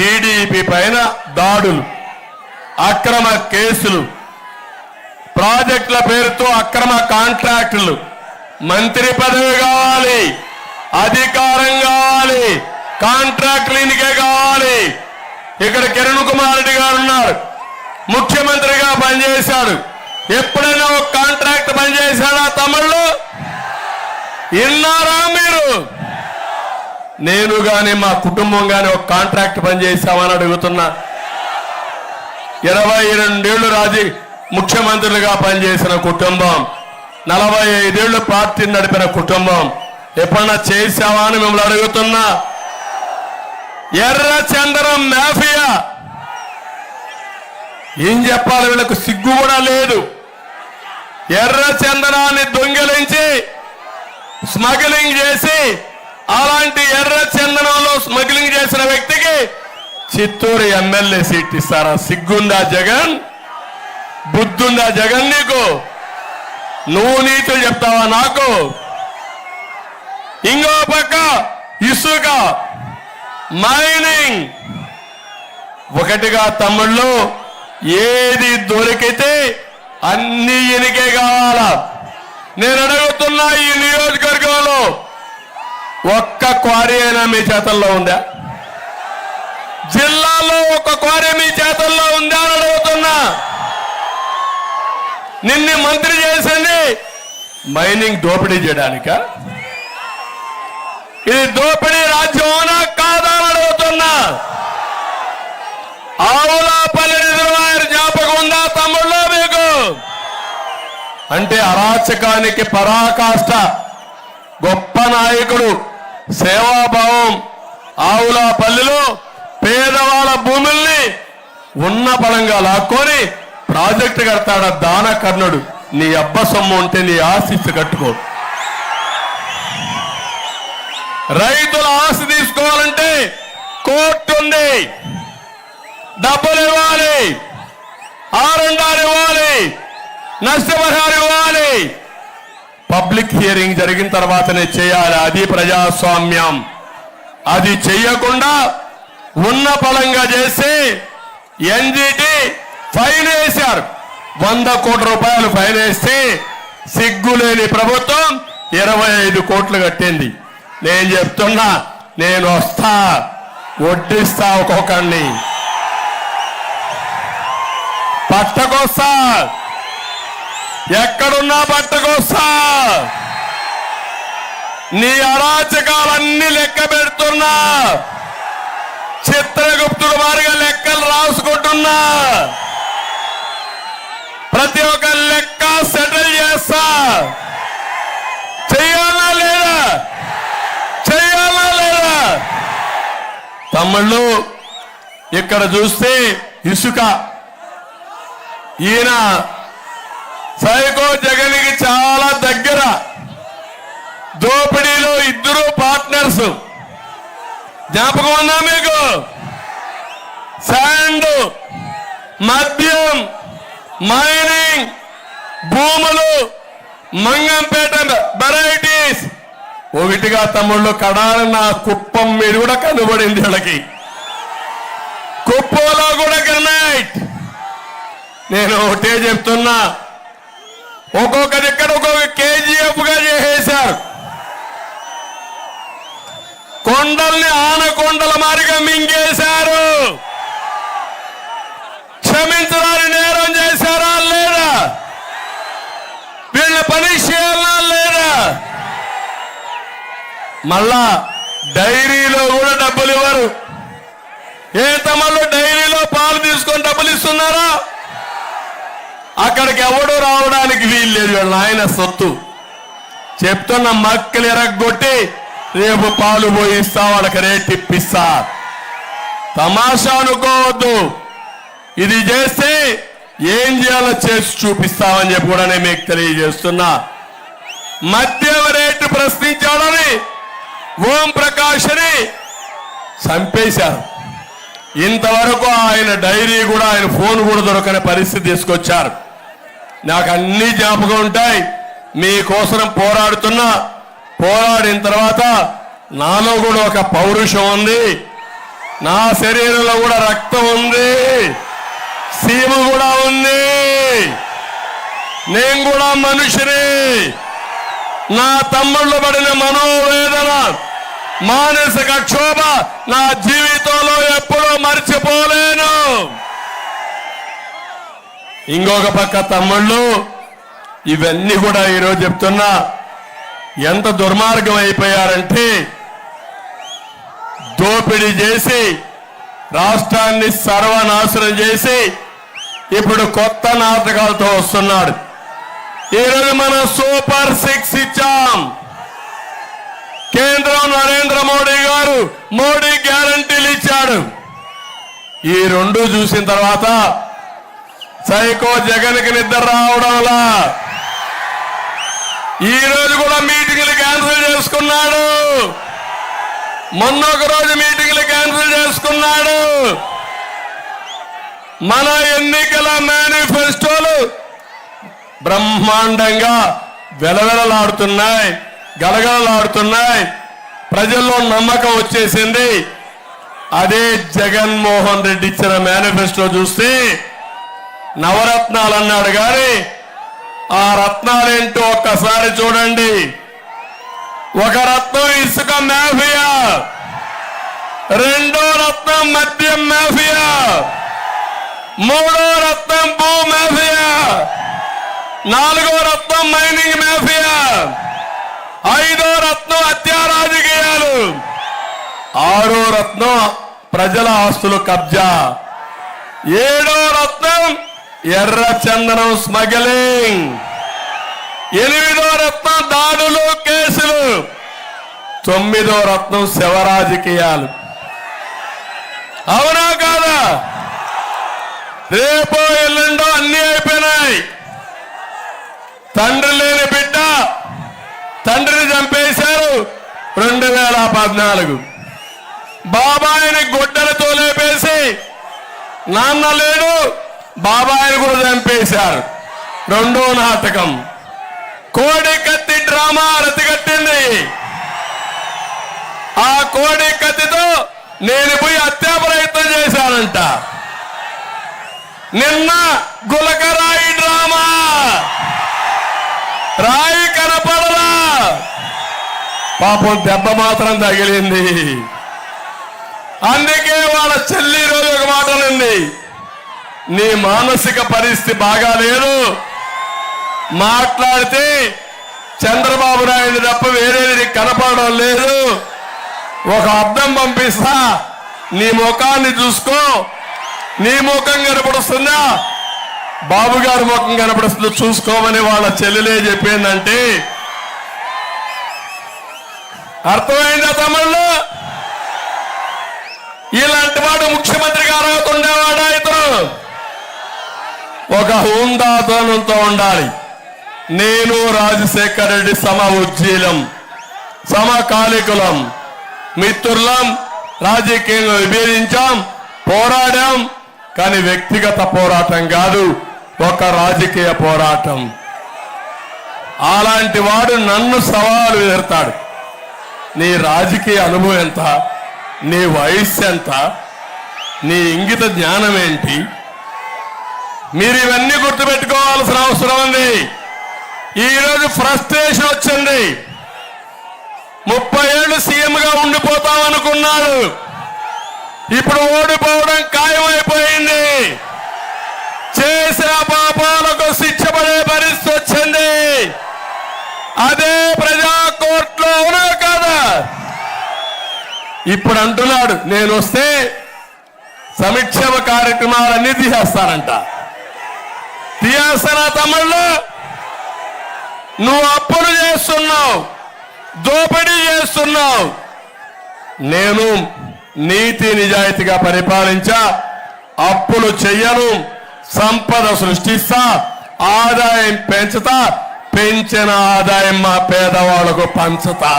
TDP పైన దాడులు అక్రమ కేసులు ప్రాజెక్టుల పేరుతో అక్రమ కాంట్రాక్టులు. మంత్రి పదవి కావాలి అధికారం కావాలి కాంట్రాక్టులు ఎన్నికే కావాలి. ఇక్కడ కిరణ్ కుమార్ రెడ్డి గారు ఉన్నారు ముఖ్యమంత్రిగా పనిచేశాడు. ఎప్పుడైనా ఒక కాంట్రాక్ట్ పనిచేశాడా తమిళ్ళు విన్నారా మీరు? నేను కానీ మా కుటుంబం కానీ ఒక కాంట్రాక్ట్ పనిచేశామని అడుగుతున్నా. ఇరవై రెండేళ్ళు రాజీ ముఖ్యమంత్రులుగా పనిచేసిన కుటుంబం నలభై ఐదేళ్ళు పార్టీని నడిపిన కుటుంబం ఎప్పుడన్నా చేశావా అని మిమ్మల్ని అడుగుతున్నా. ఎర్ర చందనం మాఫియా. ఏం చెప్పాలి వీళ్ళకు సిగ్గు కూడా లేదు. ఎర్ర చందనాన్ని దొంగిలించి స్మగ్లింగ్ చేసి అలాంటి ఎర్ర చందనంలో స్మగ్లింగ్ చేసిన వ్యక్తికి చిత్తూరు ఎమ్మెల్యే సీట్ ఇస్తారా? సిగ్గుందా జగన్? బుద్ధుందా జగన్ నీకు? నువ్వు నీతులు చెప్తావా నాకు? ఇంకో పక్క ఇసుక మైనింగ్. ఒకటిగా తమ్ముళ్ళు ఏది దొరికితే అన్ని ఎనికే కావాలా? నేను అడుగుతున్నా ఈ నియోజకవర్గంలో ఒక్క క్వారీ అయినా మీ చేతల్లో ఉందా? జిల్లాలో ఒక క్వారీ మీ చేతల్లో ఉందా అని అడుగుతున్నా. నిన్ను మంత్రి చేసింది మైనింగ్ దోపిడీ చేయడానిక? ఇది దోపిడీ రాజ్యమోనా కాదా అని అడుగుతున్నా. ఆవులాపల్లి రిజర్వాయర్ జ్ఞాపకం ఉందా తమ్ముళ్ళు మీకు? అంటే అరాచకానికి పరాకాష్ట గొప్ప నాయకుడు సేవాభావం ఆవులాపల్లిలో పేదవాళ్ళ భూముల్ని ఉన్న బలంగా లాక్కొని ప్రాజెక్టు కడతాడ దాన కర్ణుడు. నీ అబ్బ సొమ్ము ఉంటే నీ ఆశిస్తు కట్టుకో. రైతుల ఆశ తీసుకోవాలంటే కోర్టు ఉంది. డబ్బులు ఇవ్వాలి. ఆరుండాలు ఇవ్వాలి. నష్టపరిహారం ఇవ్వాలి. పబ్లిక్ హియరింగ్ జరిగిన తర్వాతనే చేయాలి. అది ప్రజాస్వామ్యం. అది చెయ్యకుండా ఉన్న పలంగా చేసి ఎన్జిటి ఫైన్ వేశారు. వంద కోట్ల రూపాయలు ఫైన్ వేస్తే సిగ్గులేని ప్రభుత్వం ఇరవై ఐదు కోట్లు కట్టింది. నేను చెప్తున్నా నేను వస్తా వడ్డిస్తా ఒక్కొక్కడిని. పట్టకొస్తా. ఎక్కడున్నా పట్టుకొస్తా. నీ అరాచకాలన్నీ లెక్క పెడుతున్నా. చిత్రగుప్తుడు వారిగా లెక్కలు రాసుకుంటున్నా. ప్రతి ఒక్క లెక్క సెటిల్ చేస్తా. చెయ్యాలా లేదా? చెయ్యాలా లేదా? తమ్ముళ్ళు ఇక్కడ చూస్తే ఇసుక. ఈయన సైకో జగన్కి చాలా దగ్గర. దోపిడీలో ఇద్దరు పార్ట్నర్స్. జ్ఞాపకం ఉందా మీకు? శాండ్ మద్యం మైనింగ్ భూములు మంగంపేట వెరైటీస్. ఒకటిగా తమ్ముళ్ళు కడాలన్న కుప్పం మీరు కూడా కనబడింది వీళ్ళకి. కుప్పంలో కూడా గ్రనైట్ నేను ఒకటే చెప్తున్నా ఒక్కొక్క దగ్గర ఒక్కొక్క కేజీఎఫ్గా చేసేశారు. కొండల్ని ఆనకొండల మారిగా మింగేశారు. క్షమించడానికి నేరం చేశారా లేదా? వీళ్ళ పని చేయాలా లేదా? మళ్ళా డైరీలో కూడా డబ్బులు ఇవ్వరు. ఏ తమలో డైరీలో పాలు తీసుకొని డబ్బులు ఇస్తున్నారా? అక్కడికి ఎవడు రావడానికి వీల్లేదు వీళ్ళ ఆయన సొత్తు. చెప్తున్న మక్కలు ఎరగొట్టి రేపు పాలు పోయిస్తా వాళ్ళకి రేట్ ఇప్పిస్తా. తమాషా అనుకోవద్దు. ఇది చేస్తే ఏం చేయాలో చేసి చూపిస్తామని చెప్పి కూడా నేను మీకు తెలియజేస్తున్నా. మద్యం రేటు ప్రశ్నించాలని ఓం ప్రకాష్ని చంపేశారు. ఇంతవరకు ఆయన డైరీ కూడా ఆయన ఫోన్ కూడా దొరకని పరిస్థితి తీసుకొచ్చారు. నాకు అన్ని జ్ఞాపకం ఉంటాయి. మీకోసం పోరాడుతున్నా. పోరాడిన తర్వాత నాలో కూడా ఒక పౌరుషం ఉంది. నా శరీరంలో కూడా రక్తం ఉంది. సీమ కూడా ఉంది. నేను కూడా మనిషిని. నా తమ్ముళ్ళు పడిన మనోవేదన మానసిక క్షోభ నా జీవితంలో ఎప్పుడూ మర్చిపోలేను. ఇంకొక పక్క తమ్ముళ్ళు ఇవన్నీ కూడా ఈరోజు చెప్తున్నా. ఎంత దుర్మార్గం అయిపోయారంటే దోపిడీ చేసి రాష్ట్రాన్ని సర్వనాశనం చేసి ఇప్పుడు కొత్త నాటకాలతో వస్తున్నాడు. ఈరోజు మనం సూపర్ సిక్స్ ఇచ్చాం. కేంద్రం నరేంద్ర మోడీ గారు మోడీ గ్యారంటీలు ఇచ్చాడు. ఈ రెండు చూసిన తర్వాత సైకో జగన్కి నిద్ర రావడంలా. ఈ రోజు కూడా మీటింగ్లు క్యాన్సిల్ చేసుకున్నాడు. మొన్నొక రోజు మీటింగ్లు క్యాన్సిల్ చేసుకున్నాడు. మన ఎన్నికల మేనిఫెస్టోలు బ్రహ్మాండంగా వెలవెలలాడుతున్నాయి గలగలలాడుతున్నాయి. ప్రజల్లో నమ్మకం వచ్చేసింది. అదే జగన్మోహన్ రెడ్డి ఇచ్చిన మేనిఫెస్టో చూస్తే నవరత్నాలు అన్నాడు కానీ ఆ రత్నాలేంటో ఒక్కసారి చూడండి. ఒక రత్నం ఇసుక మాఫియా రెండో రత్నం మద్యం మాఫియా మూడో రత్నం భూ మాఫియా నాలుగో రత్నం మైనింగ్ మాఫియా ఐదో రత్నం హత్యా రాజకీయాలు ఆరో రత్నం ప్రజల ఆస్తులు కబ్జా ఏడో రత్నం ఎర్ర చందనం స్మగ్లింగ్. ఎనిమిదో రత్నం దాడులు కేసులు. తొమ్మిదో రత్నం శివ రాజకీయాలు అవునా కాదా? రేపో ఎల్లుండో అన్ని అయిపోయినాయి. తండ్రి లేని బిడ్డ తండ్రిని చంపేశారు రెండు వేల పద్నాలుగు. బాబాయిని గుడ్డలతో లేపేసి నాన్న లేడు బాబాయిని కూడా చంపేశారు. రెండో నాటకం. కోడి కత్తి డ్రామా రతిగట్టింది ఆ కోడి కత్తితో నేను పోయి హత్యా ప్రయత్నం చేశానంట. నిన్న గులకరాయి డ్రామా. రాయి కనపడలా. పాపం దెబ్బ మాత్రం తగిలింది. అందుకే వాళ్ళ చెల్లి రోజు ఒక మాట ఉంది నీ మానసిక పరిస్థితి బాగా లేదు. మాట్లాడితే చంద్రబాబు నాయుడు తప్ప వేరేది కనపడడం లేదు. ఒక అర్థం పంపిస్తా. నీ ముఖాన్ని చూసుకో. నీ ముఖం కనపడుస్తుందా? బాబు గారి ముఖం కనపడుస్తుందో చూసుకోమని వాళ్ళ చెల్లెలే చెప్పిందంటే. అర్థమైందా తమిళ్ళు ఇలాంటి వాడు ముఖ్యమంత్రి గారు అవుతుండేవాడా ఇతను? ఒక హుందాతనంతో ఉండాలి. నేను రాజశేఖర రెడ్డి సమ ఉజ్జీలం సమకాలికులం మిత్రులం రాజకీయంగా విభేదించాం పోరాడాం కానీ వ్యక్తిగత పోరాటం కాదు ఒక రాజకీయ పోరాటం. అలాంటి వాడు నన్ను సవాలు ఎదురుతాడు. నీ రాజకీయ అనుభవం ఎంత? నీ వయస్సు ఎంత? నీ ఇంగిత జ్ఞానం ఏంటి? మీరు ఇవన్నీ గుర్తుపెట్టుకోవాల్సిన అవసరం ఉంది. ఈరోజు ఫ్రస్ట్రేషన్ వచ్చింది. ముప్పై ఏళ్ళు సీఎంగా ఉండిపోతాం అనుకున్నాడు ఇప్పుడు ఓడిపోవడం ఖాయమైపోయింది. చేసిన పాపాలకు శిక్షపడే పరిస్థితి వచ్చింది. అదే ప్రజా కోర్టులో అవునా కదా. ఇప్పుడు అంటున్నాడు నేను వస్తే సంక్షేమ కార్యక్రమాలన్నీ తీసేస్తానంట. తీయేస్తానా తమళ్ళు నువ్వు అప్పులు చేస్తున్నావు దోపిడీ చేస్తున్నావు. నేను నీతి నిజాయితీగా పరిపాలించా అప్పులు చెయ్యను సంపద సృష్టిస్తా ఆదాయం పెంచుతా పెంచిన ఆదాయం మా పేదవాళ్ళకు పంచుతా.